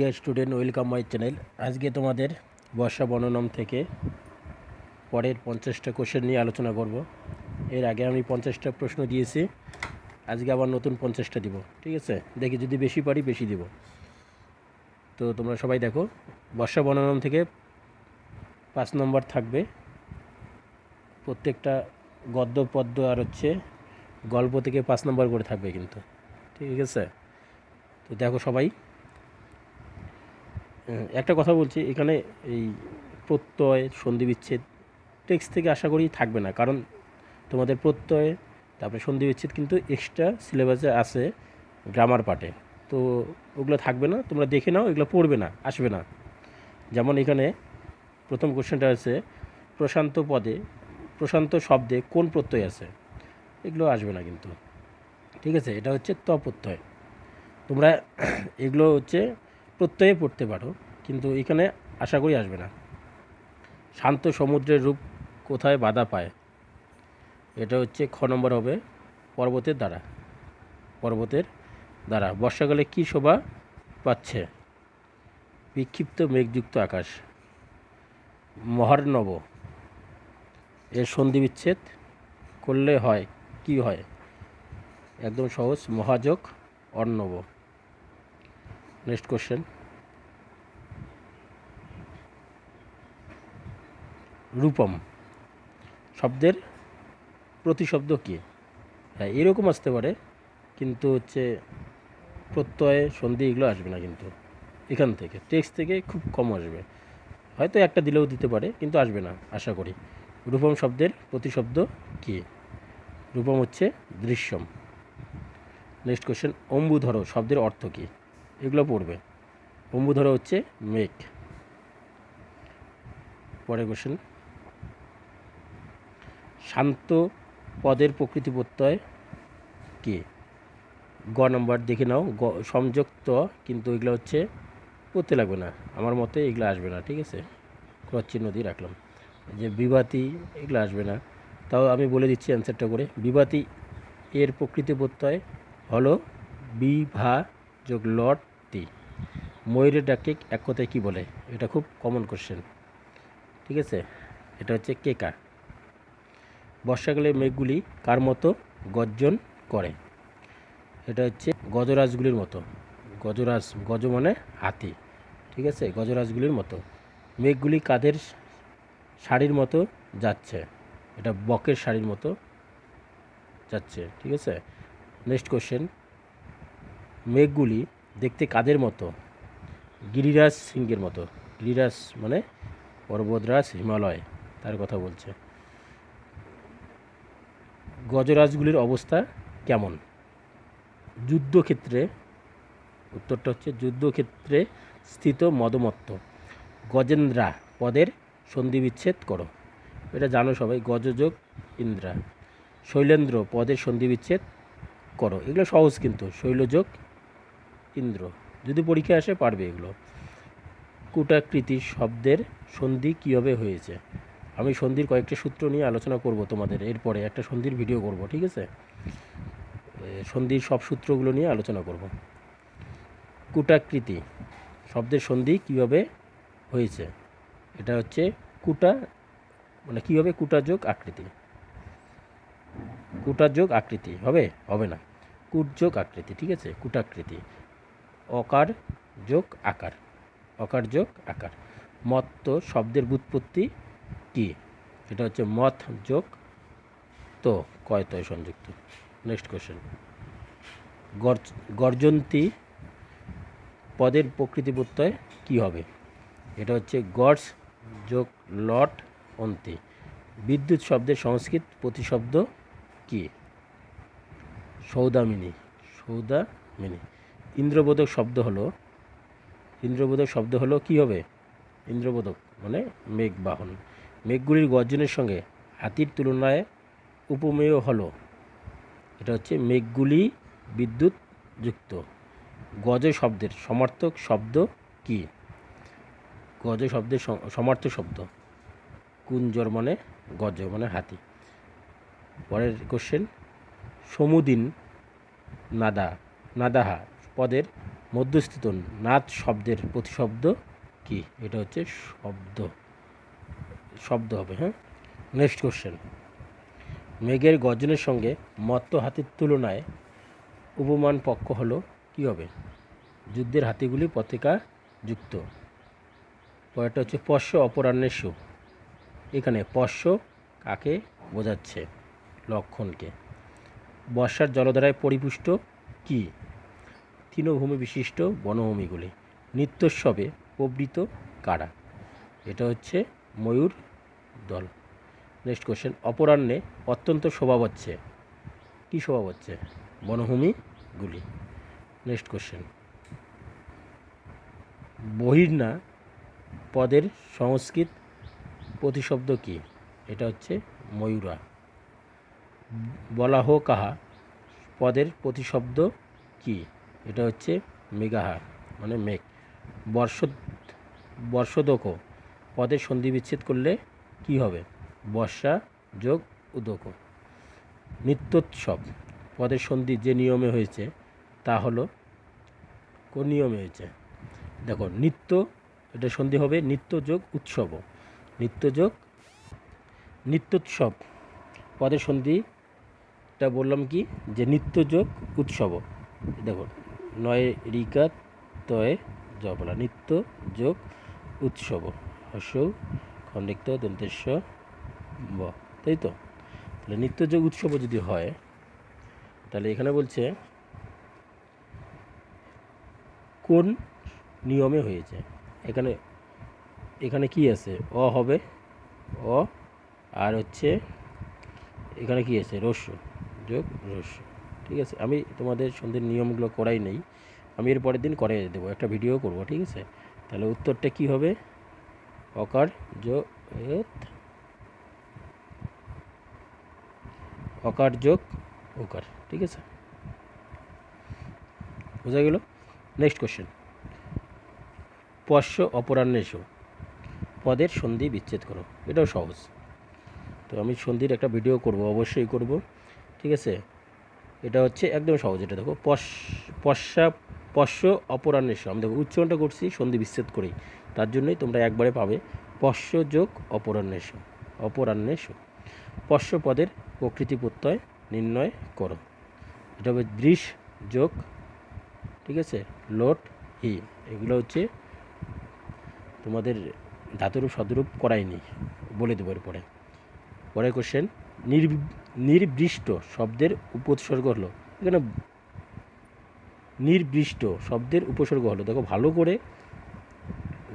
Dear student welcome my channel আজকে তোমাদের বর্ষা বর্ণনম থেকে পরের পঞ্চাশটা কোশ্চেন নিয়ে আলোচনা করব। এর আগে আমি পঞ্চাশটা প্রশ্ন দিয়েছি। আজকে আবার নতুন পঞ্চাশটা দিব, ঠিক আছে? দেখি যদি বেশি পারি, বেশি দিব। তো তোমরা সবাই দেখো, বর্ষা বর্ণনম থেকে পাঁচ নম্বর থাকবে। প্রত্যেকটা গদ্য, পদ্য আর হচ্ছে গল্প থেকে পাঁচ নম্বর করে থাকবে কিন্তু, ঠিক আছে? তো দেখো সবাই। একটা কথা বলছি, এখানে এই প্রত্যয় সন্ধি বিচ্ছেদ টেক্সট থেকে আশা করি থাকবে না, কারণ তোমাদের প্রত্যয়, তারপরে সন্ধি বিচ্ছেদ কিন্তু এক্সট্রা সিলেবাসে আছে গ্রামার পার্টে তো ওগুলো থাকবে না, তোমরা দেখে নাও, এগুলো পড়বে না, আসবে না। যেমন এখানে প্রথম কোশ্চেনটা আছে, প্রশান্ত পদে, প্রশান্ত শব্দে কোন প্রত্যয় আছে? এগুলো আসবে না কিন্তু। ঠিক আছে, এটা হচ্ছে ত প্রত্যয়। তোমরা এগুলো হচ্ছে প্রত্যয়ে পড়তে পারো, কিন্তু এখানে আশা করি আসবে না। শান্ত সমুদ্রের রূপ কোথায় বাধা পায়? এটা হচ্ছে খ নম্বর হবে পর্বতের দ্বারা। পর্বতের দ্বারা। বর্ষাকালে কী শোভা পাচ্ছে? বিক্ষিপ্ত মেঘযুক্ত আকাশ। মহার্ণব। এর সন্ধি বিচ্ছেদ করলে হয়, কি হয়? একদম সহজ। মহাযোগ অর্ণব। নেক্সট কোশ্চেন রূপম, শব্দের প্রতিশব্দ কী? হ্যাঁ এরকম আসতে পারে, কিন্তু হচ্ছে প্রত্যয়, সন্ধি এগুলো আসবে না কিন্তু এখান থেকে। টেক্সট থেকে খুব কম আসবে। হয়তো একটা দিলেও দিতে পারে, কিন্তু আসবে না, আশা করি। রূপম শব্দের প্রতিশব্দ কী? রূপম হচ্ছে দৃশ্যম। নেক্সট কোশ্চেন অম্বুধর, শব্দের অর্থ কী? এগুলো পড়বে। অম্বুধর হচ্ছে মেঘ। পরের কোশ্চেন শান্ত পদের প্রকৃতি প্রত্যয় কে? গ নম্বর দেখে নাও। গ, সংযুক্ত, কিন্তু এগুলো হচ্ছে পড়তে লাগবে না। আমার মতে এগুলো আসবে না, ঠিক আছে? চিহ্ন দিয়ে রাখলাম। যে বিবাতি, এগুলো আসবে না। তাও আমি বলে দিচ্ছি অ্যান্সারটা করে। বিবাতি এর প্রকৃতি প্রত্যয় হলো বিভা যোগ লট ময়ূরের ডাকে এক কথায় কী বলে? এটা খুব কমন কোশ্চেন ঠিক আছে? এটা হচ্ছে কেকা। বর্ষাকালে মেঘগুলি কার মতো গর্জন করে? এটা হচ্ছে গজরাজগুলির মতো। গজরাজ, গজ মানে হাতি। ঠিক আছে? গজরাজগুলির মতো। মেঘগুলি কাদের শাড়ির মতো যাচ্ছে? এটা বকের শাড়ির মতো যাচ্ছে। ঠিক আছে? নেক্সট কোশ্চেন মেঘগুলি দেখতে কাদের মতো? গিরিরাজ সিংহের মতো। গিরিরাজ মানে পর্বতরাজ হিমালয়, তার কথা বলছে। গজরাজগুলির অবস্থা কেমন? যুদ্ধক্ষেত্রে, উত্তরটা হচ্ছে যুদ্ধক্ষেত্রে স্থিত মদমত্ত। গজেন্দ্রা পদের সন্ধিবিচ্ছেদ করো। এটা জানো সবাই, গজযোগ ইন্দ্রা। শৈলেন্দ্র পদের সন্ধিবিচ্ছেদ করো। এগুলো সহজ কিন্তু, শৈলযোগ ইন্দ্র। যদি পরীক্ষা আসে পারবে এগুলো। কুটাকৃতি শব্দের সন্ধি কীভাবে হয়েছে? আমি সন্ধির কয়েকটা সূত্র নিয়ে আলোচনা করব তোমাদের, এরপরে একটা সন্ধির ভিডিও করব, ঠিক আছে? সন্ধির সব সূত্রগুলো নিয়ে আলোচনা করব। কুটাকৃতি শব্দের সন্ধি কীভাবে হয়েছে? এটা হচ্ছে কুটা মানে কীভাবে কুটাযোগ আকৃতি? কুটাযোগ আকৃতি হবে? হবে না। কুটযোগ আকৃতি, ঠিক আছে? কুটাকৃতি। অকার যোগ আকার। অকার যোগ আকার। মত্ত শব্দের বুৎপত্তি কি? এটা হচ্ছে মত যোগ তো কয় তয় সংযুক্ত? নেক্সট কোশ্চেন গর্জন্তী পদের প্রকৃতি প্রত্যয় কী হবে? এটা হচ্ছে গডস যোগ লট অন্তি। বিদ্যুৎ শব্দের সংস্কৃত প্রতিশব্দ কি? সৌদামিনী সৌদামিনী। ইন্দ্রবোধক শব্দ হলো। ইন্দ্রবোধক শব্দ হলো কি হবে? ইন্দ্রবোধক মানে মেঘ বাহন মেঘগুলির গর্জনের সঙ্গে হাতির তুলনায় উপমেয় হলো। এটা হচ্ছে মেঘগুলি বিদ্যুৎ যুক্ত। গজ শব্দের সমার্থক শব্দ কি? গজ শব্দের সম- সমার্থক শব্দ। কুঞ্জর মানে? গজ মানে হাতি। পরের কোশ্চেন সমুদিন নাদা নাদাহা। পদের মধ্যস্থিত নাচ শব্দের প্রতিশব্দ কি? এটা হচ্ছে শব্দ। শব্দ হবে হ্যাঁ? নেক্সট কোশ্চেন মেঘের গর্জনের সঙ্গে মত্ত হাতির তুলনায় উপমান পক্ষ হলো কি হবে? যুদ্ধের হাতিগুলি পতাকা যুক্ত। পরেরটা হচ্ছে পশ্য অপরাহ্নেশু এখানে পশ্য কাকে বোঝাচ্ছে? লক্ষণকে। বর্ষার জলধারায় পরিপুষ্ট কি? তৃণভূমি বিশিষ্ট বনভূমিগুলি। নিত্যোৎসবে প্রবৃত কারা? এটা হচ্ছে ময়ূর দল। নেক্সট কোশ্চেন অপরাহ্নে অত্যন্ত শোভা হচ্ছে কী শোভা হচ্ছে বনভূমিগুলি। নেক্সট কোশ্চেন বহির্না পদের সংস্কৃত প্রতিশব্দ কি? এটা হচ্ছে ময়ূরা। বলাহ কাহা পদের প্রতিশব্দ কি? এটা হচ্ছে মেঘাহা মানে মেঘ। বর্ষ বর্ষদক পদের সন্ধি বিচ্ছেদ করলে কি হবে? বর্ষা যোগ উদক। নিত্যোৎসব পদের সন্ধি যে নিয়মে হয়েছে, তা হলো কোন নিয়মে হয়েছে? দেখো, নিত্য, এটা সন্ধি হবে নিত্য যোগ উৎসব। নিত্য যোগ, নিত্যোৎসব পদের সন্ধিটা বললাম কি? যে নিত্য যোগ উৎসব। দেখো নয় রিকা তয়ে জবলা নিত্য যোগ উৎসব। হর্ষ খণ্ডিক্ত দন্তেশ্ব ব। তাই তো? তাহলে নিত্য যোগ উৎসব যদি হয়, তাহলে এখানে বলছে, কোন নিয়মে হয়েছে? এখানে এখানে কি আছে? অ হবে, অ, আর হচ্ছে, এখানে কি আছে? রস্য, যোগ রস্য। ঠিক আছে? আমি তোমাদের সন্ধ্যের নিয়মগুলো করাই নেই। আমি এর পরের দিন করে দেবো, একটা ভিডিও করব, ঠিক আছে? তাহলে উত্তরটা কি হবে? অকার অকার যোগ ওকার ঠিক আছে? বোঝা গেল? নেক্সট কোশ্চেন পশ্য অপরাহ্নেশ পদের সন্ধি বিচ্ছেদ করো। এটাও সহজ। তো আমি সন্ধির একটা ভিডিও করব, অবশ্যই করব, ঠিক আছে? এটা হচ্ছে একদম সহজ, এটা দেখো, পশ, পশ্চা পশ্য অপরাহ্নেশ আমি দেখো, উচ্চারণটা করছি, সন্ধি বিচ্ছেদ করেই তার জন্যই তোমরা একবারে পাবে পশ্য যোগ অপরাহ্নেশ অপরাহ্নেশ পশ্য পদের প্রকৃতি প্রত্যয় নির্ণয় করো। এটা হবে দৃশ যোগ, ঠিক আছে, লোট হি। এগুলো হচ্ছে তোমাদের ধাতুরূপ সদরূপ করাইনি বলে দেবো এরপরে। পরের কোশ্চেন নির নির্বৃষ্ট শব্দের উপসর্গ হলো, এখানে নির্বৃষ্ট শব্দের উপসর্গ হলো, দেখো ভালো করে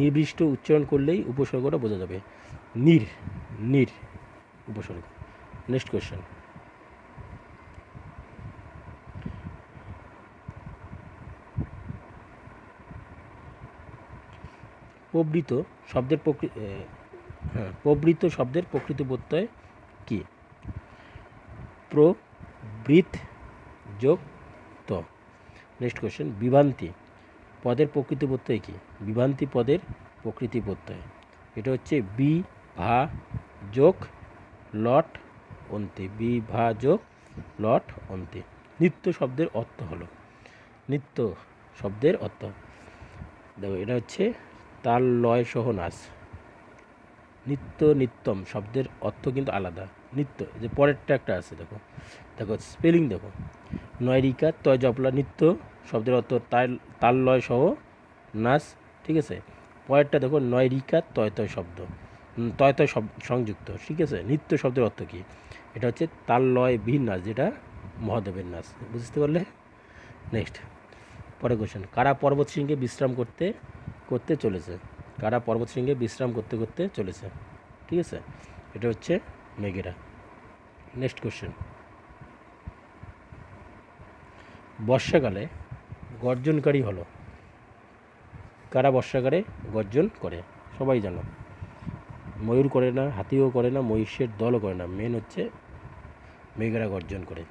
নির্দিষ্ট উচ্চারণ করলেই উপসর্গটা বোঝা যাবে। নির নির উপসর্গ। নেক্সট কোয়েশ্চেন প্রবৃত শব্দের প্রকৃ হ্যাঁ প্রবৃত শব্দের প্রকৃতি প্রত্যয় কী? প্রবৃত যোগ ত নেক্সট কোশ্চেন বিভ্রান্তি। পদের প্রকৃতি প্রত্যয় কী বিভ্রান্তি পদের প্রকৃতি প্রত্যয় এটা হচ্ছে বি ভা যোগ লট অন্তে। বি যোগ লট অন্তে। নিত্য শব্দের অর্থ হলো। নিত্য শব্দের অর্থ। দেখো, এটা হচ্ছে তাল লয় সহ নাচ নিত্য নিত্যম শব্দের অর্থ কিন্তু আলাদা। নিত্য যে পরেরটা একটা আছে, দেখো। দেখো স্পেলিং দেখো। নয়রিকা তয় জপলা নিত্য, শব্দের অর্থ তাল লয় সহ নাচ, ঠিক আছে? পরেরটা দেখো, নয়রিকা তয় তয় শব্দ। তয় তয় শব্দ সংযুক্ত, ঠিক আছে? নিত্য শব্দের অর্থ কী? এটা হচ্ছে তাল লয় বিহীন নাচ, যেটা মহাদেবের নাচ, বুঝতে পারলে? নেক্সট পরে কোশ্চেন কারা পর্বত শৃঙ্গে বিশ্রাম করতে করতে চলেছে? কারা পর্বত শৃঙ্গে বিশ্রাম করতে করতে চলেছে? ঠিক আছে? এটা হচ্ছে মেঘেরা নেক্সট কোশ্চেন। বর্ষাকালে গর্জনকারী হলো। কারা বর্ষাকালে গর্জন করে? সবাই জানো। ময়ূর করে না, হাতিও করে না, মহিষের দলও করে না। মেন হচ্ছে মেঘেরা গর্জন করে।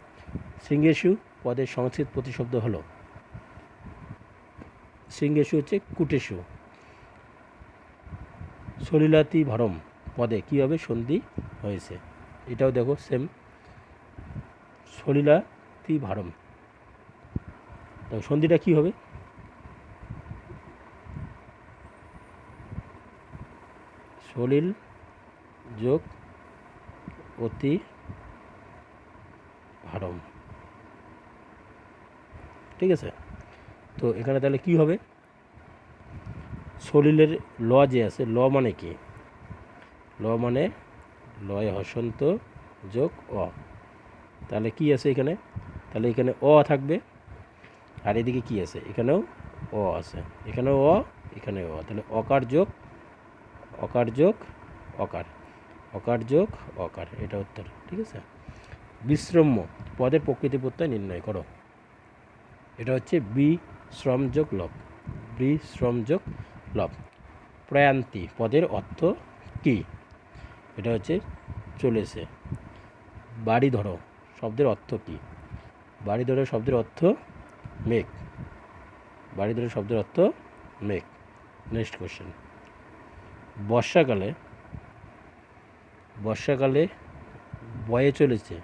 শৃঙ্গেশু পদের সংস্কৃত প্রতিশব্দ হলো। শৃঙ্গেশু হচ্ছে কুটেশু। সলিলাতি ভরম। পদে কীভাবে সন্ধি হয়েছে? এটাও দেখো সেম সলিলা সলিলাতি ভারম তো সন্ধিটা কী হবে? সলিল যোগ অতি ভারম ঠিক আছে? তো এখানে তাহলে কি হবে? সলিলের ল যে আছে, ল মানে কি? ল মানে লয় হসন্ত যোগ অ। তাহলে কি আছে এখানে? তাহলে এখানে অ থাকবে। আর এদিকে কি আছে? এখানেও অ আছে। এখানেও অ এখানেও অ। তাহলে অকার যোগ অকার যোগ, অকার। অকার যোগ, অকার। এটা উত্তর, ঠিক আছে? বিশ্রম্য পদের প্রকৃতি প্রত্যয় নির্ণয় করো। এটা হচ্ছে বি শ্রম যোগ লব। বি শ্রম যোগ লব। প্রয়ান্তি, পদের অর্থ কি? এটা হচ্ছে চলেছে বাড়ি ধরো, শব্দের অর্থ কি? বাড়ি ধরো শব্দের অর্থ মেঘ বাড়ি ধরো শব্দের অর্থ মেঘ নেক্সট কোশ্চেন বর্ষাকালে বর্ষাকালে বয়ে চলেছে।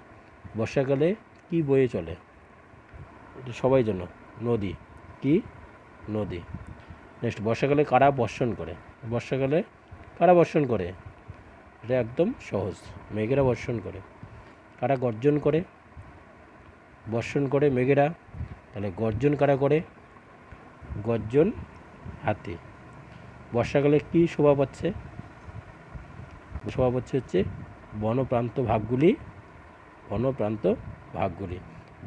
বর্ষাকালে কি বয়ে চলে? এটা সবাই জন্য নদী। কি? নদী। নেক্সট বর্ষাকালে কারা বর্ষণ করে? বর্ষাকালে কারা বর্ষণ করে? এটা একদম সহজ। মেঘেরা বর্ষণ করে। কারা গর্জন করে, বর্ষণ করে মেঘেরা, তাহলে গর্জন কারা করে? গর্জন হাতি। বর্ষাকালে কি শোভা পাচ্ছে শোভা পাচ্ছে হচ্ছে বনপ্রান্ত ভাগগুলি বনপ্রান্ত ভাগগুলি।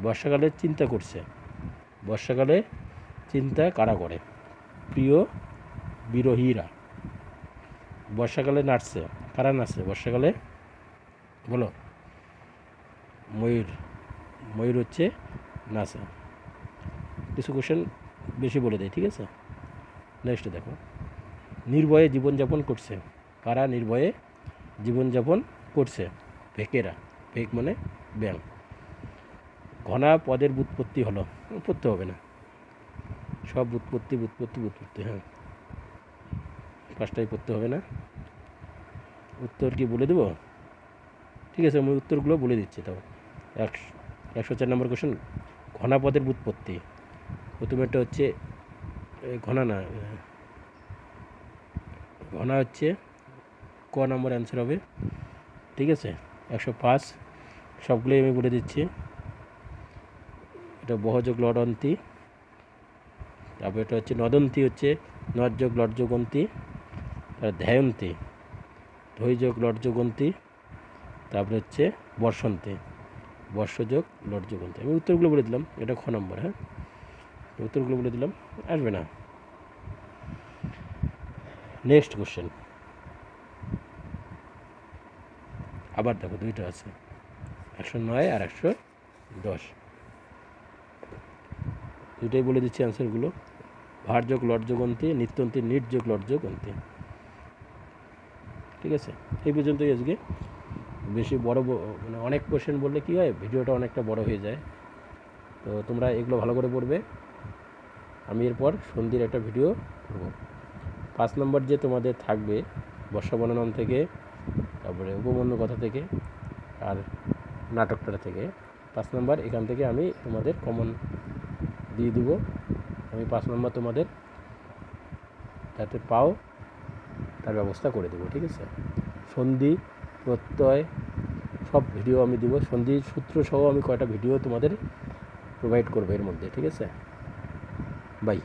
বর্ষাকালে চিন্তা করছে। বর্ষাকালে চিন্তা কারা করে? প্রিয় বিরোহীরা। বর্ষাকালে নাচছে। কারা নাচছে বর্ষাকালে বলো। ময়ূর। ময়ূর হচ্ছে নাচে কিছু কোশ্চেন বেশি বলে দেয় ঠিক আছে? নেক্সট দেখো। নির্ভয়ে জীবনযাপন করছে। কারা নির্ভয়ে জীবনযাপন করছে? ভেকেরা। ভেক মানে ব্যাং। ঘনা পদের বুৎপত্তি হলো। পড়তে হবে না। সব বুৎপত্তি বুৎপত্তি বুৎপত্তি হ্যাঁ। পাঁচটাই পড়তে হবে না? উত্তর কি বলে দেবো? ঠিক আছে, আমি উত্তরগুলো বলে দিচ্ছি। তাও একশো একশো চার নম্বর কোশ্চেন ঘনা পদের বুৎপত্তি প্রথমে একটা হচ্ছে ঘনা না ঘনা হচ্ছে ক নম্বর অ্যান্সার হবে। ঠিক আছে? একশো পাঁচ, সবগুলোই আমি বলে দিচ্ছি। এটা বহযোগ, লডন্তি। তারপর এটা হচ্ছে নদন্তি, হচ্ছে নযোগ লডযোগন্তি আর ধ্যায়ন্তি। ধৈযোগ লডযোগন্তি তারপরে হচ্ছে বর্ষন্তি। বর্ষযোগ লডযোগন্তি আমি উত্তরগুলো বলে দিলাম, এটা খ নম্বর হ্যাঁ? উত্তরগুলো বলে দিলাম, আসবে না। নেক্সট কোশ্চেন আবার দেখো, দুইটা আছে। একশো নয় আর একশো দশ। দুইটাই বলে দিচ্ছি অ্যান্সারগুলো ভারযোগ লটযোগন্তি নিত্যন্তি নিটযোগ লটযোগন্তি ঠিক আছে? এই পর্যন্তই আজকে। বেশি বড় মানে অনেক কোশ্চেন বললে কী হয়, ভিডিওটা অনেকটা বড় হয়ে যায়। তো তোমরা এগুলো ভালো করে পড়বে। আমি এরপর সন্ধ্যের একটা ভিডিও করব। পাঁচ নম্বর যে তোমাদের থাকবে, বর্ষা বর্ণন থেকে, তারপরে উপমন্য কথা থেকে, আর নাটকটা থেকে, পাঁচ নম্বর এখান থেকে আমি তোমাদের কমন দিয়ে দিব। আমি পাঁচ নম্বর তোমাদের যাতে পাও। তার ব্যবস্থা করে দেবো, ঠিক আছে? সন্ধি, প্রত্যয়, সব ভিডিও আমি দেবো। সন্ধি সূত্র সহ আমি কয়টা ভিডিও তোমাদের প্রোভাইড করব এর মধ্যে, ঠিক আছে? বাই